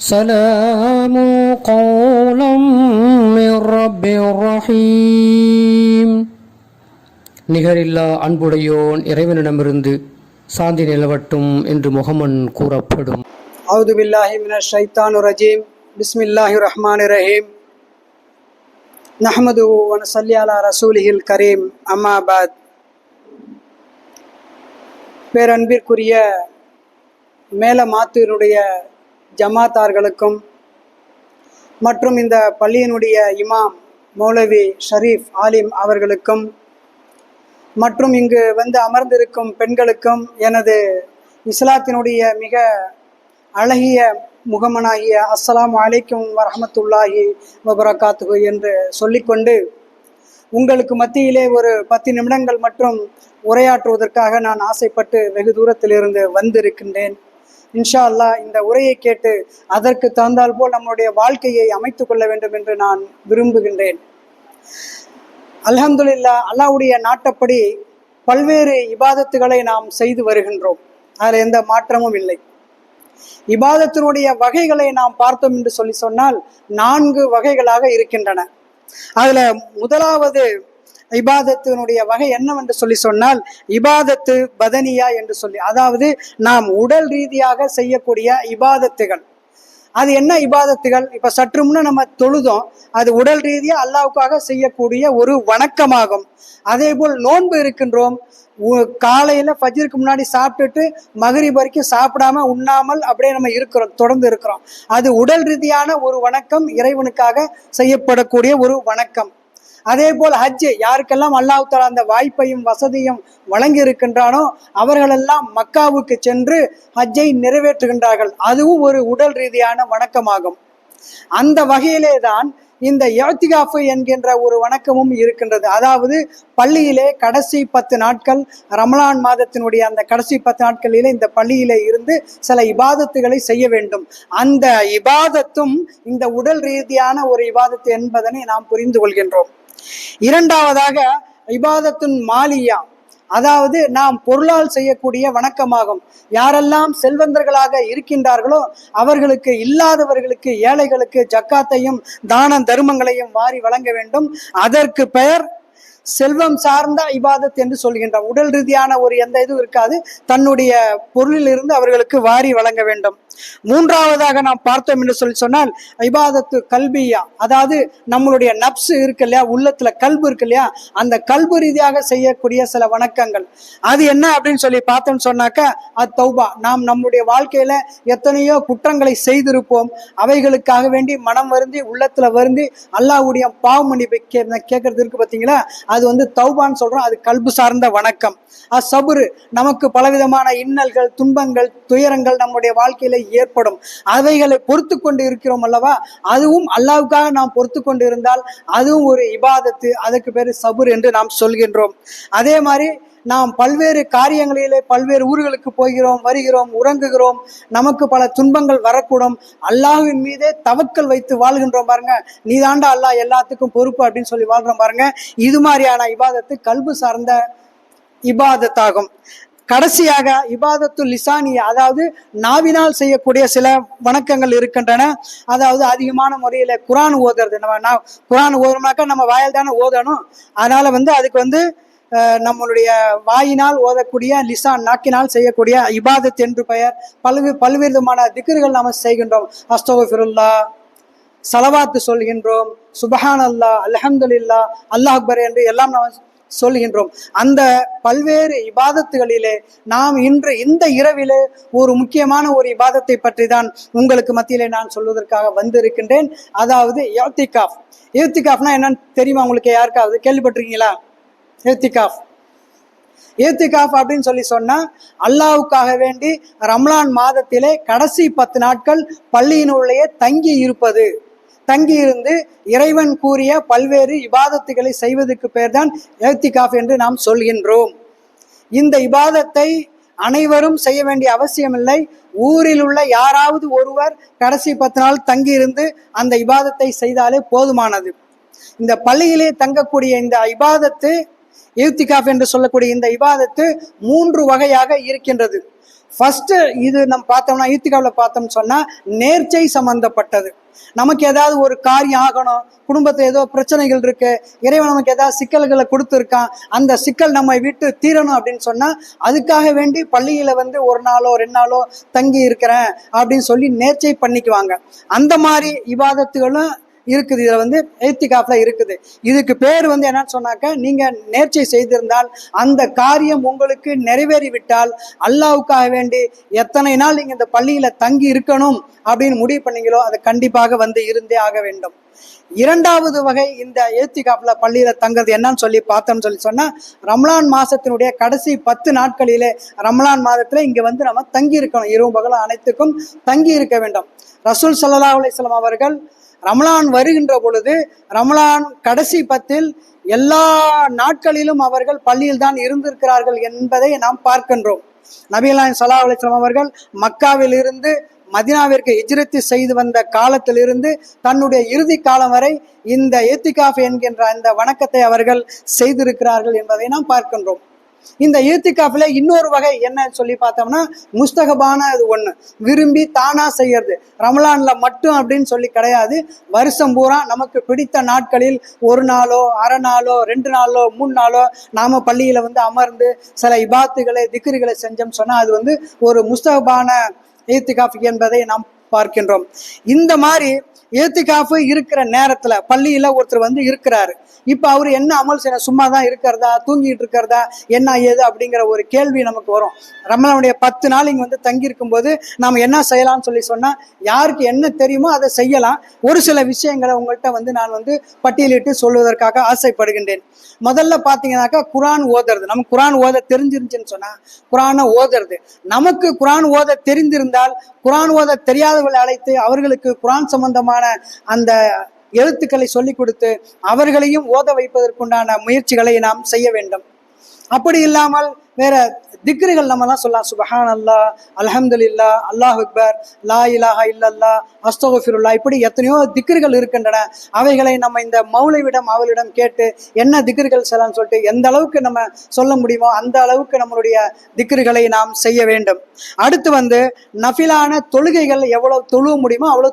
سلام قولا من رب رحيم நிகரில்லா அன்புடையோன் இறைவனிடமிருந்து சாந்தி நிலவட்டும் என்று முகமன் கூறப்படும் أعوذ بالله من الشيطان الرجيم بسم الله الرحمن الرحيم نحمده ونصلي على رسوله الكريم أما بعد பேரன்பிற்குரிய மேல மாத்தூருடைய ஜமாத்தார்களுக்கும் மற்றும் இந்த பள்ளியினுடைய இமாம் மௌலவி ஷரீஃப் ஆலிம் அவர்களுக்கும் மற்றும் இங்கு வந்து அமர்ந்திருக்கும் பெண்களுக்கும் எனது இஸ்லாத்தினுடைய மிக அழகிய முகமனாகிய அஸ்லாம் அலைக்கும் வரஹமத்துல்லாஹி வபரகாத்துகு என்று சொல்லிக்கொண்டு உங்களுக்கு மத்தியிலே ஒரு பத்து நிமிடங்கள் மற்றும் உரையாற்றுவதற்காக நான் ஆசைப்பட்டு வெகு தூரத்திலிருந்து வந்திருக்கின்றேன். இன்ஷா அல்லாஹ் இந்த உரையை கேட்டு அதற்கு தந்தால் போல் நம்முடைய வாழ்க்கையை அமைத்துக் கொள்ள வேண்டும் என்று நான் விரும்புகின்றேன். அலமதுல்லா அல்லாஹ்வுடைய நாட்டப்படி பல்வேறு இபாதத்துகளை நாம் செய்து வருகின்றோம். அதில் எந்த மாற்றமும் இல்லை. இபாதத்தினுடைய வகைகளை நாம் பார்த்தோம் என்று சொல்லி சொன்னால் நான்கு வகைகளாக இருக்கின்றன. அதுல முதலாவது இபாதத்தினுடைய வகை என்னவென்று சொல்லி சொன்னால் இபாதத்து பதனியா என்று சொல்லி அதாவது நாம் உடல் ரீதியாக செய்யக்கூடிய இபாதத்துகள். அது என்ன இபாதத்துகள்? இப்ப சற்று முன்னே நம்ம தொழுதோம் அது உடல் ரீதியா அல்லாவுக்காக செய்யக்கூடிய ஒரு வணக்கமாகும். அதே போல் நோன்பு இருக்கின்றோம் உ- காலையில ஃபஜ்ருக்கு முன்னாடி சாப்பிட்டுட்டு மகரிப் வரைக்கும் சாப்பிடாம உண்ணாமல் அப்படியே நம்ம இருக்கிறோம் தொடர்ந்து இருக்கிறோம். அது உடல் ரீதியான ஒரு வணக்கம் இறைவனுக்காக செய்யப்படக்கூடிய ஒரு வணக்கம். அதே போல் ஹஜ் யாருக்கெல்லாம் அல்லாஹால அந்த வாய்ப்பையும் வசதியும் வழங்கி இருக்கின்றானோ அவர்களெல்லாம் மக்காவுக்கு சென்று ஹஜ்ஜை நிறைவேற்றுகின்றார்கள். அதுவும் ஒரு உடல் ரீதியான வணக்கமாகும். அந்த வகையிலே தான் இந்த யோத்திகாஃபு என்கின்ற ஒரு வணக்கமும் இருக்கின்றது. அதாவது பள்ளியிலே கடைசி பத்து நாட்கள் ரமலான் மாதத்தினுடைய அந்த கடைசி பத்து நாட்களிலே இந்த பள்ளியிலே இருந்து சில இபாதத்துகளை செய்ய வேண்டும். அந்த இபாதத்தும் இந்த உடல் ரீதியான ஒரு இபாதத்து என்பதனை நாம் புரிந்து கொள்கின்றோம். இரண்டாவதாக இபாதத்துன் மாலியா. அதாவது நாம் பொருளால் செய்யக்கூடிய வணக்கமாகும். யாரெல்லாம் செல்வந்தர்களாக இருக்கின்றார்களோ அவர்களுக்கு இல்லாதவர்களுக்கு ஏழைகளுக்கு ஜக்காத்தையும் தான தர்மங்களையும் வாரி வழங்க வேண்டும். அதற்கு பெயர் செல்வம் சார்ந்த இபாதத் என்று சொல்கின்றோம். உடல் ரீதியான ஒரு எந்த இதுவும் இருக்காது. தன்னுடைய பொருளிலிருந்து அவர்களுக்கு வாரி வழங்க வேண்டும். மூன்றாவதாக நாம் பார்த்தோம் என்று சொல்லி சொன்னால் இபாதத்து கல்வியா அதாவது நம்மளுடைய நப்ஸ் இருக்கு இல்லையா உள்ளத்துல கல்பு இருக்கு இல்லையா அந்த கல்பு ரீதியாக செய்யக்கூடிய சில வணக்கங்கள். அது என்ன அப்படின்னு சொல்லி பார்த்தோம்னு சொன்னாக்கா அது தௌபா. நாம் நம்முடைய வாழ்க்கையில எத்தனையோ குற்றங்களை செய்திருப்போம். அவைகளுக்காக வேண்டி மனம் வருந்தி உள்ளத்துல வருந்தி அல்லாவுடைய பாவ மன்னிப்பை கேட்கறது இருக்கு பார்த்தீங்களா அது அது வந்து தௌபான்னு சொல்கிறோம் அது கல்பு சார்ந்த வணக்கம். அசபுரு சபுரு நமக்கு பலவிதமான இன்னல்கள் துன்பங்கள் துயரங்கள் நம்முடைய வாழ்க்கையில் ஏற்படும். அவைகளை பொறுத்து கொண்டு இருக்கிறோம் அல்லவா? அதுவும் அல்லாவுக்காக நாம் பொறுத்து கொண்டு இருந்தால் அதுவும் ஒரு இபாதத்து அதுக்கு பேர் சபுர் என்று நாம் சொல்கின்றோம். அதே மாதிரி நாம் பல்வேறு காரியங்களிலே பல்வேறு ஊர்களுக்கு போகிறோம் வருகிறோம் உறங்குகிறோம். நமக்கு பல துன்பங்கள் வரக்கூடும். அல்லாஹின் மீதே தவக்கல் வைத்து வாழ்கின்றோம் பாருங்க. நீதாண்டா அல்லாஹ் எல்லாத்துக்கும் பொறுப்பு அப்படின்னு சொல்லி வாழ்கிறோம் பாருங்க. இது மாதிரியான இபாதத்து கல்பு சார்ந்த இபாதத்தாகும். கடைசியாக இபாதத்து லிசானி அதாவது நாவினால் செய்யக்கூடிய சில வணக்கங்கள் இருக்கின்றன. அதாவது அதிகமான முறையில் குரான் ஓதுறது. நம்ம நான் குரான் ஓதுறோம்னாக்கா நம்ம வாயில் தானே ஓதணும். அதனால வந்து அதுக்கு வந்து நம்மளுடைய வாயினால் ஓதக்கூடிய லிசான் நாக்கினால் செய்யக்கூடிய இபாதத் என்று பெயர். பல்வே பல்வேறு விதமான திக்ருகள் நாம் செய்கின்றோம். அஸ்தோஃபிருல்லா சலவாத்து சொல்கின்றோம். சுபஹான் அல்லா அலஹம்துல்லா அல்லாஹ் அக்பர் என்று எல்லாம் நாம் சொல்கின்றோம். அந்த பல்வேறு இபாதத்துகளிலே நாம் இன்று இந்த இரவிலே ஒரு முக்கியமான ஒரு இபாதத்தை பற்றி தான் உங்களுக்கு மத்தியிலே நான் சொல்வதற்காக வந்திருக்கின்றேன். அதாவது யோத்திகாஃப் யோத்திகாஃப்னா என்னன்னு தெரியுமா உங்களுக்கு யாருக்காவது? கேள்விப்பட்டிருக்கீங்களா? ஏத்திகாஃப் ஏத்திகாஃப் அப்படின்னு சொல்லி சொன்னால் அல்லாவுக்காக வேண்டி ரம்லான் மாதத்திலே கடைசி பத்து நாட்கள் பள்ளியினுள்ளே தங்கி இருப்பது. தங்கியிருந்து இறைவன் கூறிய பல்வேறு இபாதத்துகளை செய்வதற்கு பேர்தான் ஏத்திகாஃப் என்று நாம் சொல்கின்றோம். இந்த இபாதத்தை அனைவரும் செய்ய வேண்டிய அவசியமில்லை. ஊரில் உள்ள யாராவது ஒருவர் கடைசி பத்து நாள் தங்கியிருந்து அந்த இபாதத்தை செய்தாலே போதுமானது. இந்த பள்ளியிலே தங்கக்கூடிய இந்த இபாதத்து இவ்திகாஃப் என்று சொல்லக்கூடிய இந்த இவாதத்து மூன்று வகையாக இருக்கின்றது. ஃபர்ஸ்ட் இது நம்ம பார்த்தோம்னா ஈத்திகாவில் பார்த்தோம்னு சொன்னா நேர்ச்சை சம்பந்தப்பட்டது. நமக்கு ஏதாவது ஒரு காரியம் ஆகணும் குடும்பத்தில் ஏதோ பிரச்சனைகள் இருக்கு இறைவன் நமக்கு ஏதாவது சிக்கல்களை கொடுத்துருக்கான் அந்த சிக்கல் நம்ம விட்டு தீரணும் அப்படின்னு சொன்னா அதுக்காக வேண்டி பள்ளியில வந்து ஒரு நாளோ ரெண்டு நாளோ தங்கி இருக்கிறேன் அப்படின்னு சொல்லி நேர்ச்சை பண்ணிக்குவாங்க. அந்த மாதிரி விவாதத்துகளும் இருக்குது. இதில் வந்து ஏத்திகாப்ல இருக்குது. இதுக்கு பேர் வந்து என்னன்னு சொன்னாக்க நீங்கள் நேர்ச்சை செய்திருந்தால் அந்த காரியம் உங்களுக்கு நிறைவேறிவிட்டால் அல்லாவுக்காக வேண்டி எத்தனை நாள் நீங்கள் இந்த பள்ளியில் தங்கி இருக்கணும் அப்படின்னு முடிவு பண்ணீங்களோ அது கண்டிப்பாக வந்து இருந்தே ஆக வேண்டும். இரண்டாவது வகை இந்த ஏத்திகாப்ல பள்ளியில தங்குறது என்னன்னு சொல்லி பார்த்தோம்னு சொல்லி சொன்னா ரம்லான் மாதத்தினுடைய கடைசி பத்து நாட்களிலே ரம்லான் மாதத்துல இங்கே வந்து நம்ம தங்கி இருக்கணும். இரவு பகலும் அனைத்துக்கும் தங்கி இருக்க வேண்டும். ரசூல் சல்லா அலிஸ்லாம் அவர்கள் ரமலான் வருகின்ற பொழுது ரமலான் கடைசி பத்தில் எல்லா நாட்களிலும் அவர்கள் பள்ளியில் தான் இருந்திருக்கிறார்கள் என்பதை நாம் பார்க்கின்றோம். நபீலான் சலா அலிஸ்லாம் அவர்கள் மக்காவில் இருந்து மதினாவிற்கு ஹிஜ்ரத்து செய்து வந்த காலத்திலிருந்து தன்னுடைய இறுதி காலம் வரை இந்த ஏத்திகாஃப் என்கின்ற அந்த வணக்கத்தை அவர்கள் செய்திருக்கிறார்கள் என்பதை நாம் பார்க்கின்றோம். இந்த ஈத்திகாஃபில் இன்னொரு வகை என்ன சொல்லி பார்த்தோம்னா முஸ்தகபான அது ஒன்று விரும்பி தானாக செய்யறது. ரமலான்ல மட்டும் அப்படின்னு சொல்லி கிடையாது. வருஷம் பூரா நமக்கு பிடித்த நாட்களில் ஒரு நாளோ அரை நாளோ ரெண்டு நாளோ மூணு நாளோ நாம பள்ளியில் வந்து அமர்ந்து சில இபாத்துகளை திக்ருகளை செஞ்சோம் சொன்னால் அது வந்து ஒரு முஸ்தகபான ஈத்திகாஃப் என்பதை நாம் பார்க்கின்றோம். இந்த மாதிரி ஏத்திகாஃபு இருக்கிற நேரத்துல பள்ளியில ஒருத்தர் வந்து இருக்கிறாரு. இப்ப அவர் என்ன அமல் செய்ய சும்மா தான் இருக்கிறதா தூங்கிட்டு இருக்கிறதா என்ன ஏது அப்படிங்கிற ஒரு கேள்வி நமக்கு வரும். ரமணனுடைய பத்து நாள் இங்க வந்து தங்கி இருக்கும்போது நாம என்ன செய்யலாம்னு சொல்லி சொன்னா யாருக்கு என்ன தெரியுமோ அதை செய்யலாம். ஒரு சில விஷயங்களை உங்கள்கிட்ட வந்து நான் வந்து பட்டியலிட்டு சொல்வதற்காக ஆசைப்படுகின்றேன். முதல்ல பாத்தீங்கன்னாக்கா குரான் ஓதுறது. நமக்கு குரான் ஓத தெரிஞ்சிருந்துச்சுன்னு சொன்னா குரானை ஓதுறது. நமக்கு குரான் ஓத தெரிந்திருந்தால் குரான் ஓத மாணவர்களை அழைத்து அவர்களுக்கு குரான் சம்பந்தமான அந்த எழுத்துக்களை சொல்லிக் கொடுத்து அவர்களையும் ஓத வைப்பதற்குண்டான முயற்சிகளை நாம் செய்ய வேண்டும். அப்படி இல்லாமல் வேற திக்ருகள் நம்மலாம் சொல்லலாம். சுபஹான் அல்லா அல்ஹம்துலில்லா அல்லாஹ் அக்பர் லா இலாஹா இல்லல்லா அஸ்தகுஃபிருல்லா இப்படி எத்தனையோ திக்ருகள் இருக்கின்றன. அவைகளை நம்ம இந்த மௌலவிடம் அவளிடம் கேட்டு என்ன திக்ருகள் சொல்லலாம்னு சொல்லிட்டு எந்த அளவுக்கு நம்ம சொல்ல முடியுமோ அந்த அளவுக்கு நம்மளுடைய திக்ருகளை நாம் செய்ய வேண்டும். அடுத்து வந்து நஃபிலான தொழுகைகள் எவ்வளவு தொழுவ முடியுமோ அவ்வளோ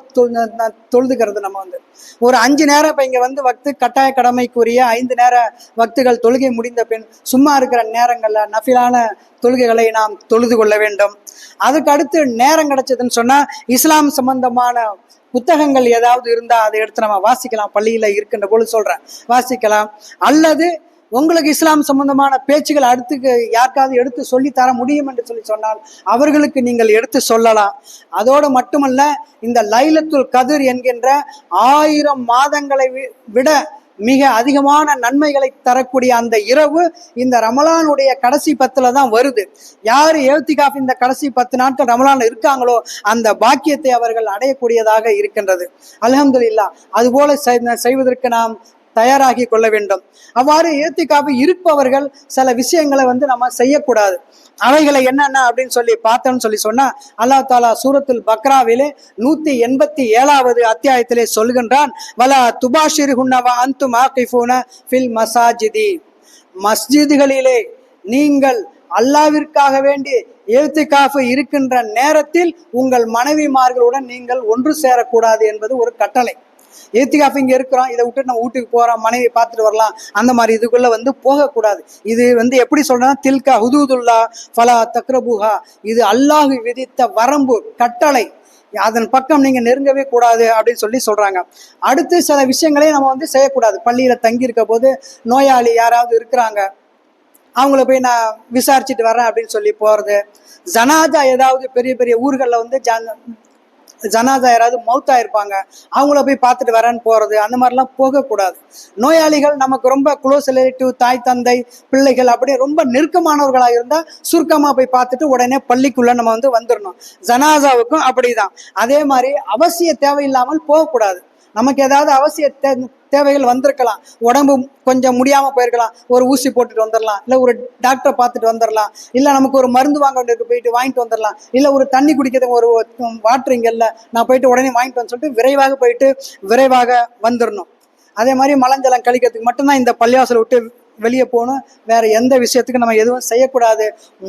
தொழுதுகிறது நம்ம வந்து. ஒரு அஞ்சு நேரம் இப்போ இங்கே வந்து வக்து கட்டாய கடமைக்குரிய ஐந்து நேர வக்துகள் தொழுகை முடிந்த பின் சும்மா இருக்கிற நேரங்களில் நஃபிலான தொழுகைகளை நாம் தொழுது கொள்ள வேண்டும். அதுக்கு அடுத்து நேரம் கிடைச்சதுன்னு சொன்னால் இஸ்லாம் சம்பந்தமான புத்தகங்கள் ஏதாவது இருந்தால் அதை எடுத்து நம்ம வாசிக்கலாம். பள்ளியில் இருக்கின்ற பொழுது சொல்கிறேன் வாசிக்கலாம். அல்லது உங்களுக்கு இஸ்லாம் சம்பந்தமான பேச்சுகள் அடுத்துக்கு யாருக்காவது எடுத்து சொல்லி தர முடியும் என்று சொல்லி சொன்னால் அவர்களுக்கு நீங்கள் எடுத்து சொல்லலாம். அதோடு மட்டுமல்ல இந்த லைலத்துல் கதிர் என்கின்ற ஆயிரம் மாதங்களை விட மிக அதிகமான நன்மைகளை தரக்கூடிய அந்த இரவு இந்த ரமலானுடைய கடைசி பத்துல தான் வருது. யார் ஏத்திகாஃப் இந்த கடைசி பத்து நாட்கள் ரமலான் இருக்காங்களோ அந்த பாக்கியத்தை அவர்கள் அடையக்கூடியதாக இருக்கின்றது. அல்ஹம்துலில்லாஹ். அதுபோல செய்- செய்வதற்கு நாம் தயாராகி கொள்ள வேண்டும். அவ்வாறு ஏத்திக்காப்பு இருப்பவர்கள் சில விஷயங்களை வந்து நம்ம செய்யக்கூடாது. அவைகளை என்னென்ன அப்படின்னு சொல்லி பார்த்தோம்னு சொல்லி சொன்னா அல்லாஹ் தாலா சூரத்துல் பக்ராவிலே நூத்தி எண்பத்தி ஏழாவது அத்தியாயத்திலே சொல்கின்றான் வலா துபாஷிர் ஹுன்னவா அந்து மாகிஃபூன ஃபில் மசாஜிதி. மஸ்ஜிதுகளிலே நீங்கள் அல்லாவிற்காக வேண்டி எழுத்துக்காஃபு இருக்கின்ற நேரத்தில் உங்கள் மனைவிமார்களுடன் நீங்கள் ஒன்று சேரக்கூடாது என்பது ஒரு கட்டளை. ஏத்திகாஃப் இங்க இருக்கிறோம் இதை விட்டு நம்ம வீட்டுக்கு போறோம் மனைவி பார்த்துட்டு வரலாம். அந்த மாதிரி இதுக்குள்ள வந்து போகக்கூடாது. இது வந்து எப்படி சொல்றேன்னா தில்கா ஹுதூதுல்லா ஃபலா தக்ரபுஹா. இது அல்லாஹு விதித்த வரம்பு கட்டளை. அதன் பக்கம் நீங்க நெருங்கவே கூடாது அப்படின்னு சொல்லி சொல்றாங்க. அடுத்து சில விஷயங்களையும் நம்ம வந்து செய்யக்கூடாது. பள்ளியில தங்கி இருக்க போது நோயாளி யாராவது இருக்கிறாங்க அவங்கள போய் நான் விசாரிச்சுட்டு வரேன் அப்படின்னு சொல்லி போறது. ஜனாதா ஏதாவது பெரிய பெரிய ஊர்களில் வந்து ஜன- ஜனாதா யாராவது மௌத்தா இருப்பாங்க அவங்கள போய் பார்த்துட்டு வரேன்னு போகிறது அந்த மாதிரிலாம் போகக்கூடாது. நோயாளிகள் நமக்கு ரொம்ப க்ளோஸ் ரிலேட்டிவ் தாய் தந்தை பிள்ளைகள் அப்படியே ரொம்ப நெருக்கமானவர்களாக இருந்தால் சுருக்கமாக போய் பார்த்துட்டு உடனே பள்ளிக்குள்ளே நம்ம வந்து வந்துடணும் ஜனாதாவுக்கும் அப்படிதான். அதே மாதிரி அவசிய தேவையில்லாமல் போகக்கூடாது. நமக்கு ஏதாவது அவசிய தேவைகள் வந்திருக்கலாம். உடம்பு கொஞ்சம் முடியாமல் போயிருக்கலாம். ஒரு ஊசி போட்டுட்டு வந்துடலாம் இல்லை ஒரு டாக்டரை பார்த்துட்டு வந்துடலாம் இல்லை நமக்கு ஒரு மருந்து வாங்க வேண்டியது போயிட்டு வாங்கிட்டு வந்துடலாம் இல்லை ஒரு தண்ணி குடிக்கிறதுக்கு ஒரு வாட்டர் இங்கே இல்லை. நான் போயிட்டு உடனே வாங்கிட்டு வந்து சொல்லிட்டு விரைவாக போயிட்டு விரைவாக வந்துடணும் அதே மாதிரி மலஞ்சலம் கழிக்கிறதுக்கு மட்டும்தான் இந்த பள்ளிவாசலை விட்டு வெளியே போகணும். வேற எந்த விஷயத்துக்கு நம்ம எதுவும் செய்யக்கூடாது.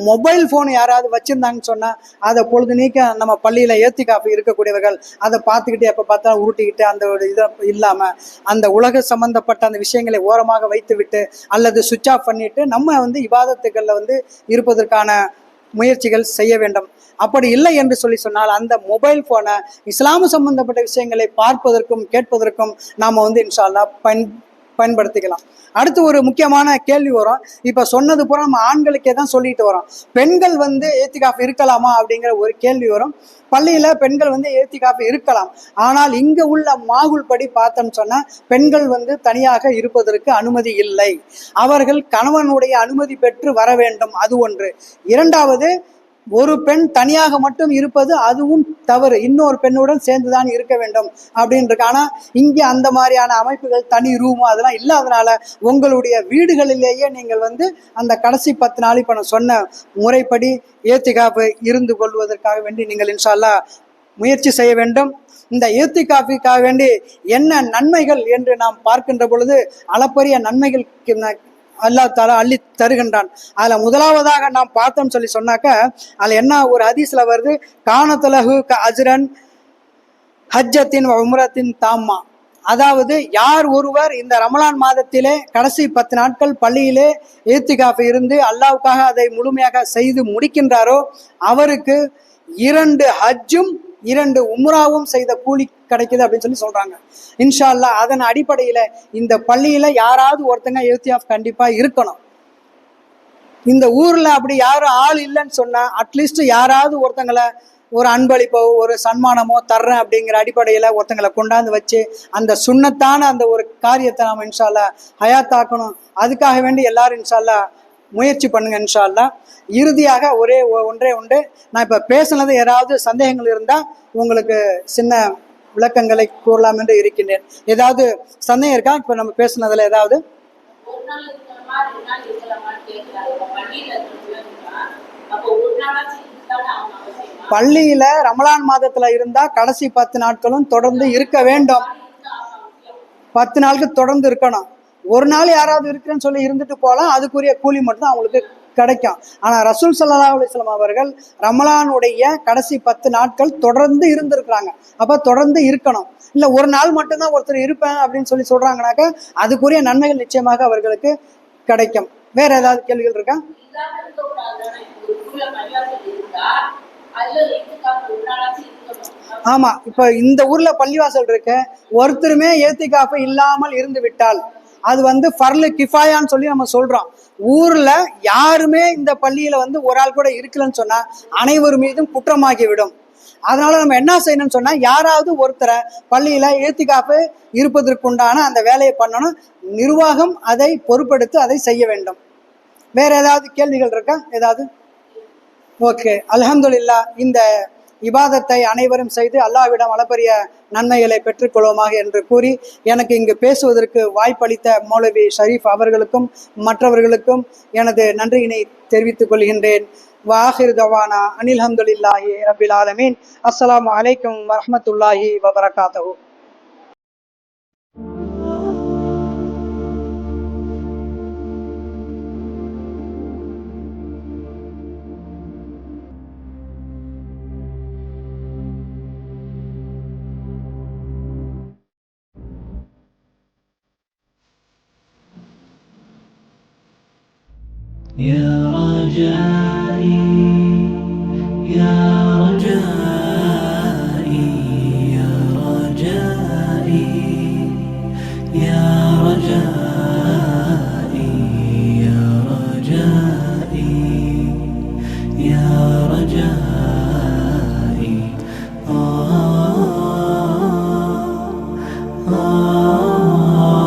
மொபைல் ஃபோன் யாராவது வச்சிருந்தாங்கன்னு சொன்னால் அதை பொழுது நீக்க நம்ம பள்ளியில் ஏற்றி காப்பி இருக்கக்கூடியவர்கள் அதை பார்த்துக்கிட்டு எப்போ பார்த்தாலும் உருட்டிக்கிட்டு அந்த ஒரு இதை இல்லாமல் அந்த உலக சம்பந்தப்பட்ட அந்த விஷயங்களை ஓரமாக வைத்துவிட்டு அல்லது சுவிட்ச் ஆஃப் பண்ணிட்டு நம்ம வந்து விவாதத்துகளில் வந்து இருப்பதற்கான முயற்சிகள் செய்ய வேண்டும். அப்படி இல்லை என்று சொல்லி சொன்னால் அந்த மொபைல் ஃபோனை இஸ்லாம் சம்பந்தப்பட்ட விஷயங்களை பார்ப்பதற்கும் கேட்பதற்கும் நாம் வந்து இன்ஷால்லா பயன் பயன்படுத்திக்கலாம். அடுத்து ஒரு முக்கியமான கேள்வி வரும். இப்போ சொன்னது பூரா நம்ம ஆண்களுக்கே தான் சொல்லிட்டு வரோம். பெண்கள் வந்து ஏத்திகாஃப் இருக்கலாமா அப்படிங்கிற ஒரு கேள்வி வரும். பள்ளியில் பெண்கள் வந்து ஏத்திகாஃப் இருக்கலாம். ஆனால் இங்கே உள்ள மாகுல் படி பார்த்தோம்னு சொன்னால் பெண்கள் வந்து தனியாக இருப்பதற்கு அனுமதி இல்லை. அவர்கள் கணவனுடைய அனுமதி பெற்று வர வேண்டும். அது ஒன்று. இரண்டாவது ஒரு பெண் தனியாக மட்டும் இருப்பது அதுவும் தவறு. இன்னொரு பெண்ணுடன் சேர்ந்துதான் இருக்க வேண்டும் அப்படின்னு இருக்கு ஆனா இங்கே அந்த மாதிரியான அமைப்புகள் தனி ரூமு அதெல்லாம் இல்லாதனால உங்களுடைய வீடுகளிலேயே நீங்கள் வந்து அந்த கடைசி பத்து நாள் இப்போ நான் சொன்ன முறைப்படி ஏத்திகாப்பு இருந்து கொள்வதற்காக வேண்டி நீங்கள் இன்ஷால்லா முயற்சி செய்ய வேண்டும். இந்த ஏத்தி காஃபிக்காக வேண்டி என்ன நன்மைகள் என்று நாம் பார்க்கின்ற பொழுது அளப்பரிய நன்மைகள் அல்லாஹ் தாலா அள்ளி தருகின்றான். அதில் முதலாவதாக நாம் பார்த்தோம் சொல்லி சொன்னாக்க அதில் என்ன ஒரு ஹதீஸில் வருது? காணத்தலகு க அஜ்ரன் ஹஜ்ஜத்தின் உம்ரத்தின் தாம்மா. அதாவது யார் ஒருவர் இந்த ரமலான் மாதத்திலே கடைசி பத்து நாட்கள் பள்ளியிலே ஏத்திகாஃப் இருந்து அல்லாவுக்காக அதை முழுமையாக செய்து முடிக்கின்றாரோ அவருக்கு இரண்டு ஹஜ்ஜும் இரண்டு உம்ராவும் செய்த கூலி கிடைக்குது அப்படின்னு சொல்லி சொல்றாங்க. இன்ஷா அதன் அடிப்படையில இந்த பள்ளியில யாராவது ஒருத்தங்க ஏத்தியாஃப் கண்டிப்பா இருக்கணும். இந்த ஊர்ல அப்படி யாரும் ஆள் இல்லைன்னு சொன்னா அட்லீஸ்ட் யாராவது ஒருத்தங்களை ஒரு அன்பளிப்போ ஒரு சன்மானமோ தர்றேன் அப்படிங்கிற அடிப்படையில் ஒருத்தங்களை கொண்டாந்து வச்சு அந்த சுண்ணத்தான அந்த ஒரு காரியத்தை நாம் இன்ஷால்லா ஹயாத்தாக்கணும். அதுக்காக வேண்டி எல்லாரும் இன்ஷால்லா முயற்சி பண்ணுங்க இன்ஷால்லா இறுதியாக ஒரே ஒன்றே உண்டு. நான் இப்போ பேசுனது யாராவது சந்தேகங்கள் இருந்தால் உங்களுக்கு சின்ன விளக்கங்களை கூறலாம் என்று இருக்கின்றேன். ஏதாவது சந்தேகம் இருக்கா? இப்போ நம்ம பேசுனதுல ஏதாவது? பள்ளியில ரமலான் மாதத்துல இருந்தா கடைசி பத்து நாட்களும் தொடர்ந்து இருக்க வேண்டும். பத்து நாளுக்கு தொடர்ந்து இருக்கணும். ஒரு நாள் யாராவது இருக்கிறேன்னு சொல்லி இருந்துட்டு போகலாம். அதுக்குரிய கூலி மட்டும் தான் அவங்களுக்கு கிடைக்கும். ஆனா ரசூல் சல்லா அலிஸ்லாம் அவர்கள் ரமலானுடைய கடைசி பத்து நாட்கள் தொடர்ந்து இருந்திருக்கிறாங்க. அப்போ தொடர்ந்து இருக்கணும். இல்ல ஒரு நாள் மட்டும்தான் ஒருத்தர் இருப்பேன் அப்படின்னு சொல்லி சொல்கிறாங்கனாக்கா அதுக்குரிய நன்மைகள் நிச்சயமாக அவர்களுக்கு கிடைக்கும். வேற ஏதாவது கேள்விகள் இருக்கா? ஆமா இப்ப இந்த ஊர்ல பள்ளிவாசல் இருக்கு. ஒருத்தருமே ஏத்திகாப்பு இல்லாமல் இருந்து விட்டால் அது வந்து ஃபர்லு கிஃபாயான்னு சொல்லி நம்ம சொல்கிறோம் ஊரில் யாருமே இந்த பள்ளியில் வந்து ஒரு ஆள் கூட இருக்கலன்னு சொன்னால் அனைவர் மீதும் குற்றமாகி விடும் அதனால நம்ம என்ன செய்யணும்னு சொன்னால் யாராவது ஒருத்தரை பள்ளியில் ஏத்திகாப்பு இருப்பதற்குண்டான அந்த வேலையை பண்ணணும். நிர்வாகம் அதை பொறுப்படுத்தி அதை செய்ய வேண்டும். வேற ஏதாவது கேள்விகள் இருக்கா? ஏதாவது? ஓகே. அலமதுல்லா இந்த இபாதத்தை அனைவரும் செய்து அல்லாவிடம் அளப்பரிய நன்மைகளை பெற்றுக்கொள்வோமாக என்று கூறி எனக்கு இங்கு பேசுவதற்கு வாய்ப்பளித்த மௌலவி ஷரீஃப் அவர்களுக்கும் மற்றவர்களுக்கும் எனது நன்றியினை தெரிவித்துக் கொள்கின்றேன். வாஹிர் தவானா அனில் ஹம்துலில்லாஹி ரபில் ஆலமீன். அஸ்லாம் அலைக்கும் வரமத்துல்லாஹி வபரகாத்தூ يا رجائي.